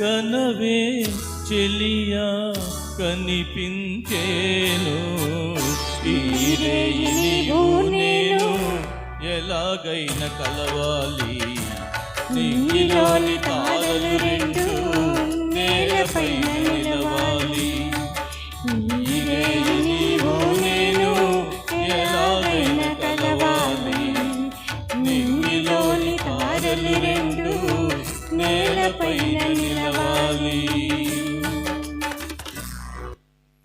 కనవే చెలియా కనిపించేను. నేను ఎలాగైన కలవాలి? నీలోని పాదలు రెండు నేలపై నేను ఎలాగైన కలవాలి? రెండు నేలపై